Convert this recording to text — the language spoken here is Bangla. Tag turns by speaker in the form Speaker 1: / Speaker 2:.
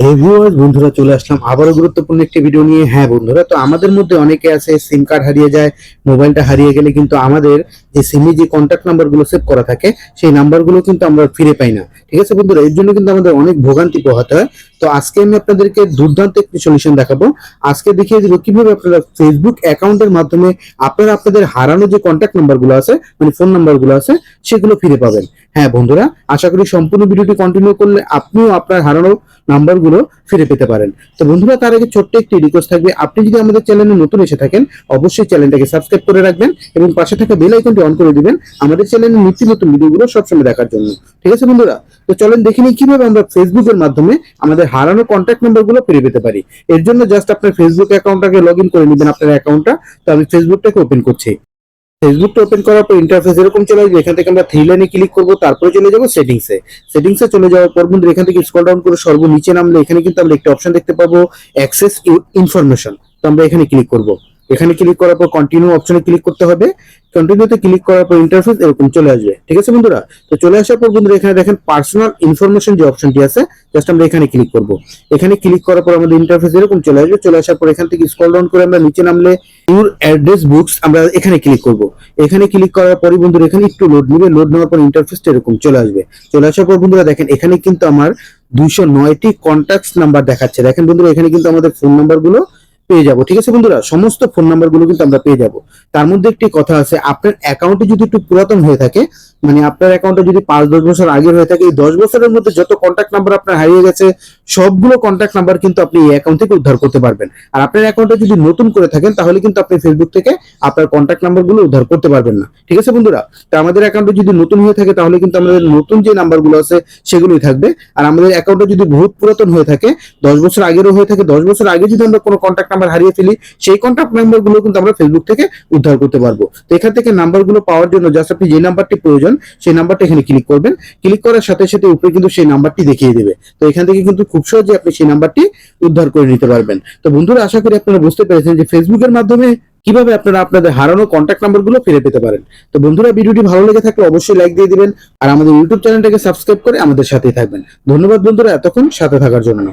Speaker 1: ভিউয়ার্স বন্ধুরা, চলে আসলাম আবারও গুরুত্বপূর্ণ একটি ভিডিও নিয়ে। হ্যাঁ বন্ধুরা, তো আমাদের মধ্যে অনেকে আছে সিম কার্ড হারিয়ে যায় মোবাইলটা হারিয়ে গেলে কিন্তু আমাদের যে সিমে যে কন্ট্যাক্ট নাম্বারগুলো সেভ করা থাকে, সেই নাম্বারগুলো কিন্তু আমরা ফিরে পাই না। ঠিক আছে, বন্ধুরা, এর জন্য কিন্তু আমাদের অনেক ভোগান্তি পোহাতে হয়। তো আজকে আমি আপনাদেরকে দুর্দান্ত একটি সলিউশন দেখাবো। আজকে দেখিয়ে দিব কীভাবে আপনারা ফেসবুক অ্যাকাউন্টের মাধ্যমে আপনারা আপনাদের হারানো যে কন্ট্যাক্ট নাম্বারগুলো আছে মানে ফোন নাম্বারগুলো আছে, সেগুলো ফিরে পাবেন। হ্যাঁ বন্ধুরা, আশা করি সম্পূর্ণ ভিডিওটি কন্টিনিউ করলে আপনিও আপনার হারানো নাম্বারগুলো ফিরে পেতে পারেন। তো বন্ধুরা, তার আগে ছোট্ট একটি রিকোয়েস্ট থাকবে। আপনি যদি আমাদের চ্যানেলে নতুন এসে থাকেন, অবশ্যই চ্যানেলটাকে সাবস্ক্রাইব করে রাখবেন এবং পাশে থাকা বেল আইকনটি অন করে দিবেন আমাদের চ্যানেলের নিত্য নতুন ভিডিওগুলো সবসময় দেখার জন্য। ঠিক আছে, বন্ধুরা? তো চলেন দেখে নিই কীভাবে আমরা ফেসবুকের মাধ্যমে আমাদের হারানো কন্ট্যাক্ট নাম্বারগুলো ফিরে পেতে পারি। এর জন্য জাস্ট আপনার ফেসবুক অ্যাকাউন্টটাকে লগ ইন করে নেবেন আপনার অ্যাকাউন্টটা তো আমি ফেসবুকটাকে ওপেন করছি। ফেসবুকটা ওপেন করার পর ইন্টারফেস এরকম চলে আসবে, এখান থেকে আমরা থ্রি লাইনে ক্লিক করব, তারপরে চলে যাব সেটিংসে সেটিংসে চলে যাওয়ার পর বন্ধুরা, এখান থেকে স্ক্রল ডাউন করে সর্বনিচে নামলে এখানে কিন্তু আমরা একটা অপশন দেখতে পাবো অ্যাক্সেস ইনফরমেশন তো আমরা এখানে ক্লিক করব। এখানে ক্লিক করার পর কন্টিনিউ অপশনে ক্লিক করতে হবে। কন্টিনিউতে ক্লিক করার পর ইন্টারফেস এরকম চলে আসবে। ঠিক আছে বন্ধুরা? তো চলে আসার পর বন্ধুরা এখানে দেখেন পার্সোনাল ইনফরমেশন যে অপশনটি আছে জাস্ট আমরা এখানে ক্লিক করব। এখানে ক্লিক করার পর আমাদের ইন্টারফেস এরকম চলে আসবে। চলে আসার পর এখান থেকে স্ক্রল ডাউন করে আমরা নিচে নামলে ইউর অ্যাড্রেস বুকস আমরা এখানে ক্লিক করব। এখানে ক্লিক করার পরই বন্ধুরা এখানে একটু লোড নেবে। লোড নেওয়ার পর ইন্টারফেসটা এরকম চলে আসবে। চলে আসার পর বন্ধুরা দেখেন এখানে কিন্তু আমার দুইশো নয়টি কন্ট্যাক্ট নাম্বার দেখাচ্ছে। দেখেন বন্ধুরা এখানে কিন্তু আমাদের ফোন নাম্বারগুলো পেয়ে যাব, ঠিক আছে বন্ধুরা? সমস্ত ফোন নাম্বারগুলো কিন্তু আমরা পেয়ে যাব। তার মধ্যে একটি কথা আছে, আপনার অ্যাকাউন্টে যদি একটু পুরাতন হয়ে থাকে মানে আপনার অ্যাকাউন্টে যদি পাঁচ, দশ বছর আগে হয়ে থাকে, এই দশ বছরের মধ্যে যত কন্ট্যাক্ট নাম্বার আপনার হারিয়ে গেছে সবগুলো কন্ট্যাক্ট নাম্বার কিন্তু আপনি এই অ্যাকাউন্ট থেকে উদ্ধার করতে পারবেন। আর আপনার অ্যাকাউন্টে যদি নতুন করে থাকেন, তাহলে কিন্তু আপনি ফেসবুক থেকে আপনার কন্ট্যাক্ট নাম্বারগুলো উদ্ধার করতে পারবেন না। ঠিক আছে বন্ধুরা? তো আমাদের অ্যাকাউন্টে যদি নতুন হয়ে থাকে, তাহলে কিন্তু আমাদের নতুন যে নাম্বারগুলো আছে, সেগুলোই থাকবে। আর আমাদের অ্যাকাউন্টে যদি বহুত পুরাতন হয়ে থাকে, দশ বছর আগেরও হয়ে থাকে, দশ বছর আগে যদি আমরা কোনো কন্ট্যাক্ট নাম্বার হারিয়ে ফেলি, সেই কন্ট্যাক্ট নাম্বারগুলো কিন্তু আমরা ফেসবুক থেকে উদ্ধার করতে পারব। তো এখান থেকে নাম্বারগুলো পাওয়ার জন্য জাস্ট আপনি যে নাম্বারটি প্রয়োজন, সেই নাম্বারটা এখানে ক্লিক করবেন। ক্লিক করার সাথে সাথে উপরে কিন্তু সেই নাম্বারটি দেখিয়ে দেবে। তো এখান থেকে কিন্তু খুব সহজে আপনি সেই নাম্বারটি উদ্ধার করে নিতে পারবেন। তো বন্ধুরা, আশা করি আপনারা বুঝতে পেরেছেন যে ফেসবুকের মাধ্যমে কীভাবে আপনারা আপনাদের হারানো কন্ট্যাক্ট নাম্বারগুলো ফিরে পেতে পারেন। তো বন্ধুরা, ভিডিওটি ভালো লেগে থাকলে অবশ্যই লাইক দিয়ে দিবেন আর আমাদের ইউটিউব চ্যানেলটাকে সাবস্ক্রাইব করে আমাদের সাথেই থাকবেন। ধন্যবাদ বন্ধুরা, এতক্ষণ সাথে থাকার জন্য।